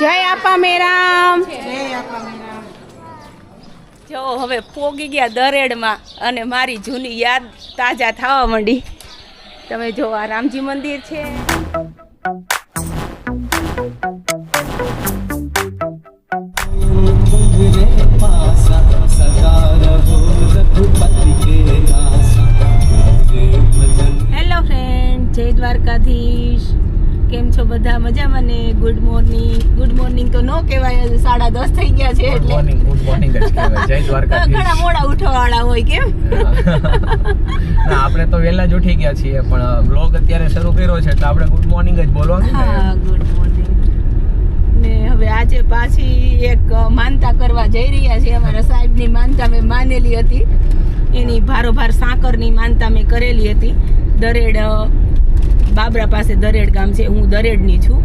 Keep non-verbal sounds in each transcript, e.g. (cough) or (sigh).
જય આપા મેરામ. જો હવે પોગી ગયા દરેડમાં અને મારી જૂની યાદ તાજા થવા માંડી. તમે જો આ રામજી મંદિર છે. હેલો ફ્રેન્ડ જય દ્વારકાધીશ. કેમ છો બધા? મજામાં ને? ગુડ મોર્નિંગ ગુડ મોર્નિંગ તો નો કહેવાય સાડા દસ થઈ ગયા છે એટલે મોર્નિંગ ગુડ મોર્નિંગ જ કહેવાય. જય ઘણા મોડા ઉઠવાવાળા હોય કેમ? ના આપણે તો વહેલા જ ઉઠી ગયા છીએ પણ બ્લોગ અત્યારે શરૂ કર્યો છે એટલે આપણે ગુડ મોર્નિંગ જ બોલવાનું હા ગુડ મોર્નિંગ ને હવે આજે પાછી એક માનતા કરવા જઈ રહ્યા છીએ. અમારા સાહેબની માનતા મેં માનેલી હતી. એની ભારોભાર સાકરની માનતા મેં કરેલી હતી. દરેડ બાબરા પાસે દરેડ ગામ છે, હું દરેડની છું.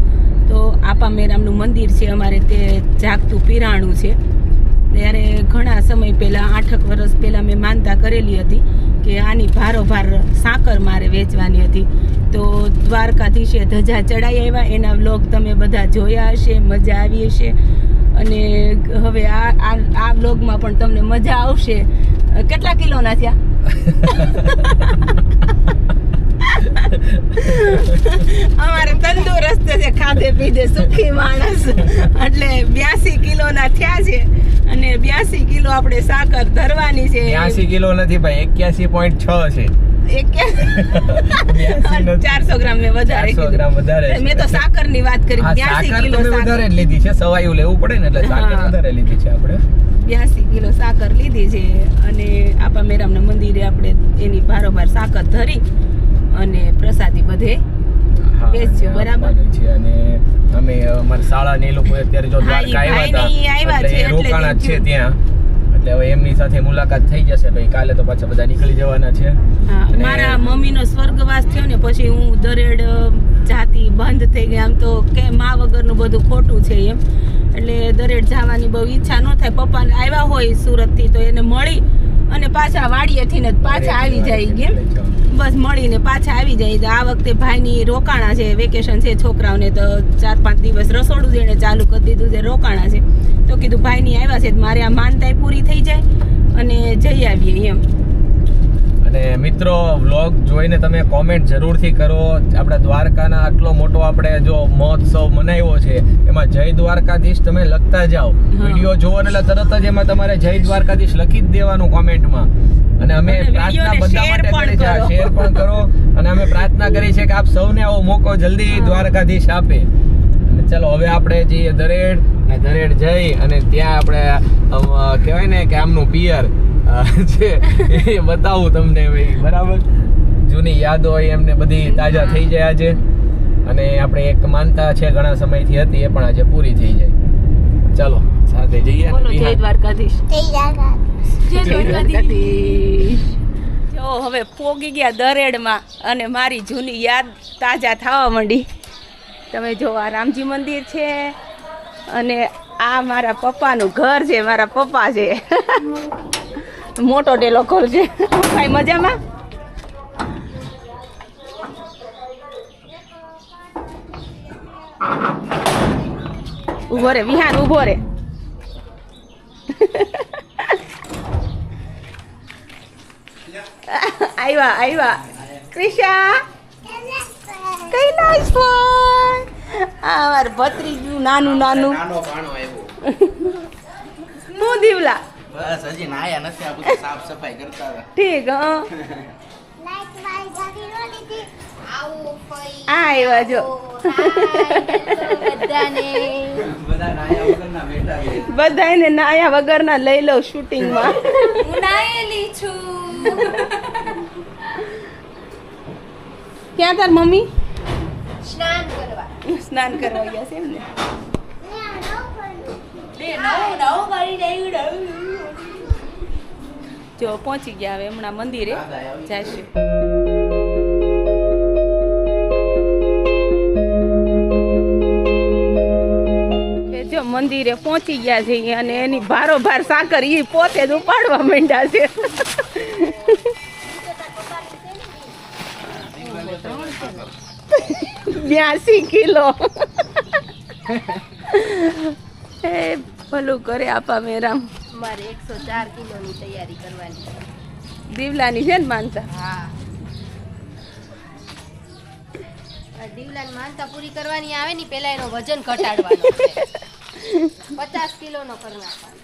તો આપા મેરામનું મંદિર છે, અમારે તે જાગતું પીરાણું છે. ત્યારે ઘણા સમય પહેલાં, આઠક વર્ષ પહેલાં મેં માનતા કરેલી હતી કે આની ભારોભાર સાકર મારે વેચવાની હતી. તો દ્વારકાધીશે ધજા ચડાઈ આવ્યા, એના વ્લોગ તમે બધા જોયા હશે, મજા આવી હશે. અને હવે આ આ વ્લોગમાં પણ તમને મજા આવશે. કેટલા કિલોના થયા? (laughs) અમારે તંદુરસ્ત છે ખાધે પીધે સુખી માણસ. એટલે બ્યાસી કિલોના થયા છે અને બ્યાસી કિલો આપણે સાકર ધરવાની છે. બ્યાસી કિલો નથી ભાઈ એક્યાસી પોઈન્ટ છ છે. ચારસો ગ્રામ મેં વધારે ગ્રામ વધારે મેં તો સાકરની વાત કરી બ્યાસી કિલો વધારે લીધી છે સવાયું લેવું પડે ને એટલે સાકર વધારે લીધી છે આપણે. બ્યાસી કિલો સાકર લીધી છે અને આપા મેરામના મંદિરે આપણે એની બારોબાર સાકર ધરી. અને પ્રસાદી બધે હા, બરાબર? છે. અને અમે અમારી શાળા ને લોકો અત્યારે જો દ્વારકા આવ્યા હતા છે રોકાણા. ત્યાં. એટલે હવે એમની સાથે મુલાકાત થઈ જશે ભાઈ કાલે તો પાછા બધા નીકળી જવાના છે. મારા મમ્મીનો સ્વર્ગવાસ થયો ને પછી હું દરેડ જાતિ બંધ થઈ ગઈ. આમ તો કે મા વગરનું બધું ખોટું છે એમ. એટલે દરેડ જવાની બહુ ઈચ્છા ન થાય. પપ્પાને આવ્યા હોય સુરતથી તો એને મળી અને પાછા વાડીએથી ને પાછા આવી જાય કેમ બસ મળીને પાછા આવી જાય. આ વખતે ભાઈની રોકાણા છે, વેકેશન છે છોકરાઓને તો ચાર પાંચ દિવસ રસોડું જેણે ચાલુ કરી દીધું છે, રોકાણા છે. તો કીધું ભાઈની આવ્યા છે મારે આ માનતાય પૂરી થઈ જાય અને જઈ આવીએ એમ. અને મિત્રો વ્લોગ જોઈને તમે કોમેન્ટ જરૂરથી કરો. આપણા દ્વારકાના આટલો મોટો આપણે જો મહોત્સવ મનાવ્યો છે એમાં જય દ્વારકાધીશ તમે લખતા જાઓ. વીડિયો જોવો એટલે તરત જ એમાં તમારે જય દ્વારકાધીશ લખી જ દેવાનું કોમેન્ટમાં અને અમે પ્રાર્થના બધા માટે કરી. છે શેર પણ કરો. અને અમે પ્રાર્થના કરી છે કે આપ સૌને આવો મોકો જલ્દી દ્વારકાધીશ આપે. અને ચલો હવે આપણે જઈએ દરેડ. અને દરેડ જઈ અને ત્યાં આપણે કહેવાય ને કે આમનું પિયર છે એ બતાવું તમને ભાઈ બરાબર? જૂની યાદો હોય એમને બધી તાજા થઈ જાય આજે. અને આપણે એક માનતા છે ઘણા સમયથી હતી એ પણ આજે પૂરી થઈ જાય. ચાલો સાથે જઈએ. જય દ્વારકાધીશ. જય દ્વારકાધીશ. જો હવે પોગી ગયા દરેડમાં અને મારી જૂની યાદ તાજા થવા માંડી. તમે જો આ રામજી મંદિર છે અને આ મારા પપ્પાનું ઘર છે મારા પપ્પા છે. (laughs) મોટો ટેલો ખોલજે. છે ભાઈ મજામાં? ઊભો રે વિહાન ઊભો રે. આવ્યા આવ્યા ક્રિશા કૈલાશ ફોન આ માર ભત્રીજું નાનું નાનું. હું દીવલા. બસ હજી નાયા નથી આ બધું (laughs) સાફ સફાઈ કરતા હતા. ઠીક હા. આ આવ્યા જો. (laughs) બધા નાયા વગરના લઈ લઉં શૂટિંગમાં. ક્યાં તાર મમ્મી? સ્નાન કરવા. સ્નાન કરવા ગયા છે એમને. જો પહોંચી ગયા હવે હમણાં મંદિરે. જશે. કે જો મંદિરે પહોંચી ગયા છે અને એની ભારોભાર સાકર એ પોતે જ ઉપાડવા માંડ્યા છે. બ્યાસી કિલો. (laughs) એ ભલું કરે આપા મેરામ. મારે એકસો ચાર કિલોની તૈયારી કરવાની છે. દીવલાની છે ને માનતા? હા. દીવલાની માનતા પૂરી કરવાની આવે ને પેલા એનો વજન ઘટાડવાનો છે. પચાસ કિલોનો કરી નાખવાનો.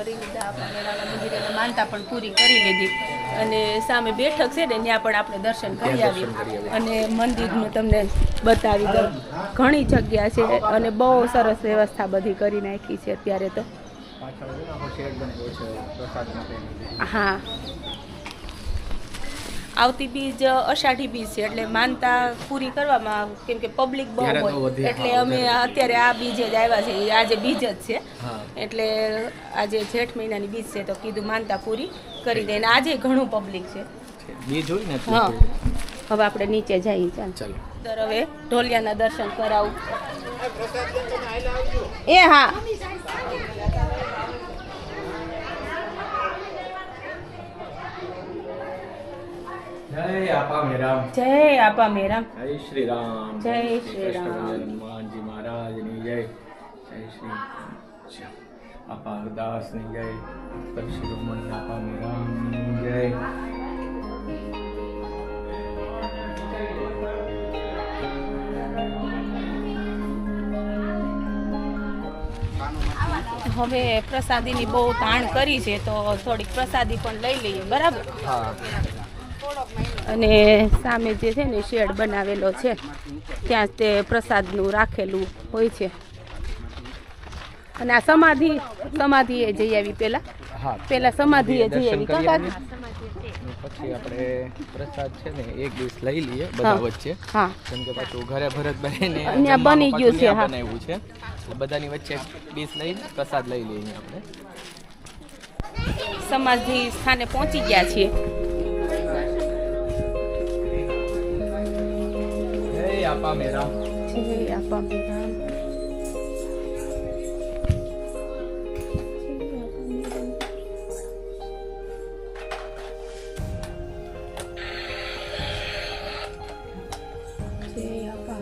કરી લીધા આપણા મેળાના માનતા પણ પૂરી કરી લીધી. અને સામે બેઠક છે ને ત્યાં પણ આપણે દર્શન કરી આવી અને મંદિરનું તમને બતાવી દઉં. ઘણી જગ્યા છે અને બહુ સરસ વ્યવસ્થા બધી કરી નાખી છે અત્યારે તો. હા. આવતી બીજ અષાઢી બીજ છે એટલે માનતા પૂરી કરવામાં કેમ કે પબ્લિક બહુ હોય. એટલે અમે અત્યારે આ બીજે જ આવ્યા છે આજે બીજ જ છે. એટલે આજે જેઠ મહિનાની બીજ છે તો કીધું માનતા પૂરી કરી દે આજે ઘણું પબ્લિક છે. બીજ હોય ને હા. હવે આપણે નીચે જઈએ ચાલ. ચાલો. હવે ઢોલિયાના દર્શન કરાવું. એ હા. જય આપા મેરામ. જય આપા મેરામ. જય શ્રી રામ જય શ્રી રામ. હનુમાનજી મહારાજની જય. જય શ્રી આપા હરદાસની જય. પરશુરામણ આપા મેરામની જય. હવે પ્રસાદીની બહુ તાણ કરી છે તો થોડીક પ્રસાદી પણ લઈ લઈએ. બરાબર? હા. અને સામે જે છે ને શેડ બનાવેલો છે ત્યાં તે પ્રસાદનું રાખેલું હોય છે. અને આ સમાધિ સમાધિએ જઈ આવી પેલા? પેલા સમાધિએ જઈ આવી. પછી આપણે પ્રસાદ છે ને એક દિવસ લઈ લઈએ બધા વચ્ચે. કેમ કે પાછું ઘરે ભરતભાઈ ને અહીંયા બની ગયું છે, હા. બનાવ્યું છે. બધાની વચ્ચે ડીશ લઈ પ્રસાદ લઈ લઈએ આપણે. સમાધિ સ્થાને પહોંચી ગયા છીએ. આપા મેરા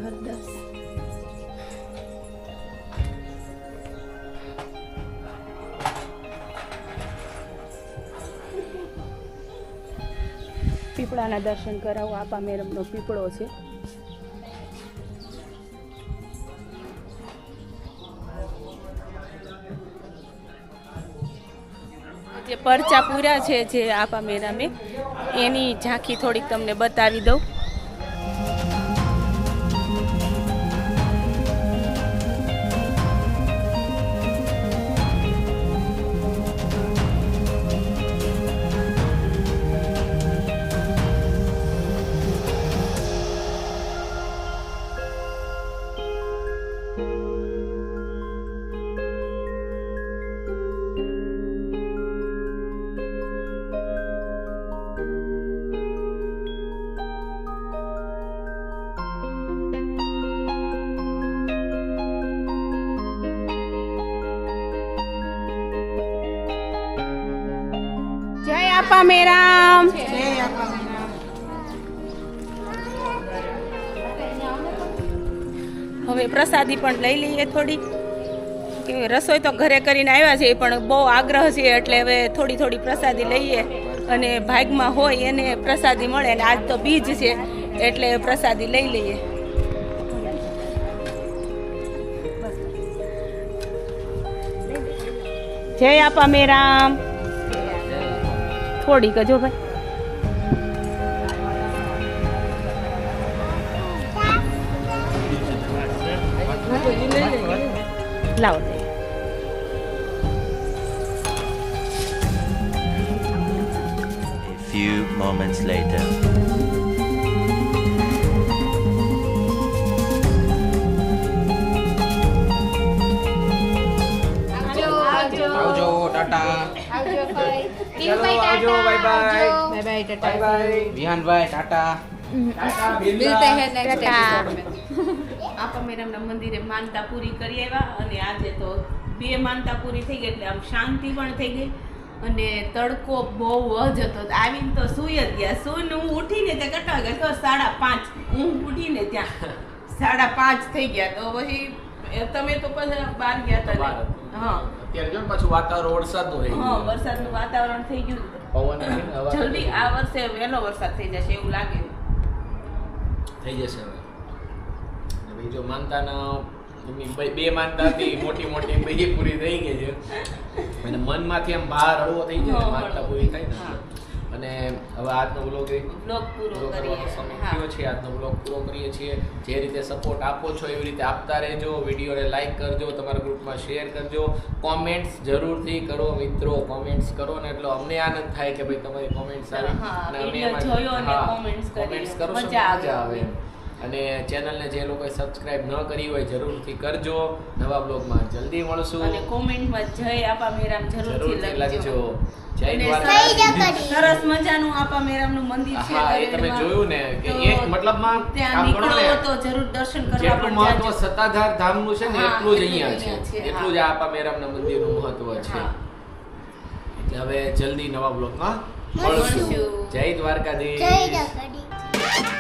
હરદાસ પીપળાના દર્શન કરાવો. આપા મેરમનો પીપળો છે. જે પરચા પૂરા છે જે આપા મેરામે એની ઝાંખી થોડીક તમને બતાવી દઉં. આપા મેરામ. હવે પ્રસાદી પણ લઈ લઈએ થોડી. રસોઈ તો ઘરે કરીને આવ્યા છે પણ બહુ આગ્રહ છે એટલે હવે થોડી થોડી પ્રસાદી લઈએ. અને ભાગમાં હોય એને પ્રસાદી મળે, અને આજ તો બીજ છે, એટલે પ્રસાદી લઈ લઈએ. જય આપા મેરામ. થોડીક જો ભાઈ લાવો દે. A few moments later. ચાલો, આવજો. Bye bye tata bye bye વિહાનભાઈ tata મિલતે હે નેક્સ્ટ આપા મેરામના મંદિરે માનતા પૂરી કરી આવ્યા અને આજે તો બે માનતા પૂરી થઈ ગઈ એટલે આમ શાંતિ પણ થઈ ગઈ અને તડકો બહુ જ હતો. આવીને તો સુઈ જ ગયા. સુઈને હું ઉઠીને તે કેટલા વાગ્યા તો સાડા પાંચ. હું ઉઠીને ત્યાં સાડા પાંચ થઈ ગયા. તો પછી તમે તો પછી બહાર ગયા હતા. અત્યારે જો પાછું વાતાવરણ વરસાદનું થઈ હા ગયું. વરસાદનું વાતાવરણ થઈ ગયું. પવન જલ્દી આ વર્ષે વહેલો વરસાદ થઈ જશે એવું લાગે. થઈ જશે હવે. ભાઈ જો માનતાના બે- માનતા હતી (laughs) મોટી મોટી બે પૂરી થઈ ગઈ છે. (laughs) અને મનમાંથી આમ બહાર હળવો થઈ જાય માનતા પૂરી થાય ને. અને હવે આજનો વ્લોગ બ્લોગ પૂરો પૂરો કરીએ કરવાનો સમય થયો છે. આજનો બ્લોગ પૂરો કરીએ છીએ. જે રીતે સપોર્ટ આપો છો એવી રીતે આપતા રહેજો. વિડીયોને લાઇક કરજો તમારા ગ્રુપમાં શેર કરજો. કોમેન્ટ્સ જરૂરથી કરો મિત્રો. કોમેન્ટ્સ કરો ને એટલે અમને આનંદ થાય કે ભાઈ તમારી કોમેન્ટ્સ આવે. અને અમે જોયો અને comments કરો મજા આવે. અને ચેનલને જે લોકોએ સબસ્ક્રાઇબ ન કરી હોય જરૂરથી કરજો. નવા બ્લોગમાં જલ્દી મળશું. અને કોમેન્ટમાં જય આપા મેરામ જરૂરથી લખજો. સરસ મજાનું આપા મેરામનું મંદિર છે હા, એ તમે જોયું ને કે એક મતલબમાં ત્યાં નીકળો તો જરૂર દર્શન કરવા પણ મહત્વ જાજો. સત્તાધાર ધામનું છે ને એટલું જ અહીંયા છે. એટલું જ આપા મેરામના મંદિરનું મહત્વ છે. એટલે હવે જલ્દી નવા બ્લોગમાં મળશું. મળશું. જય દ્વારકાધીશ. જય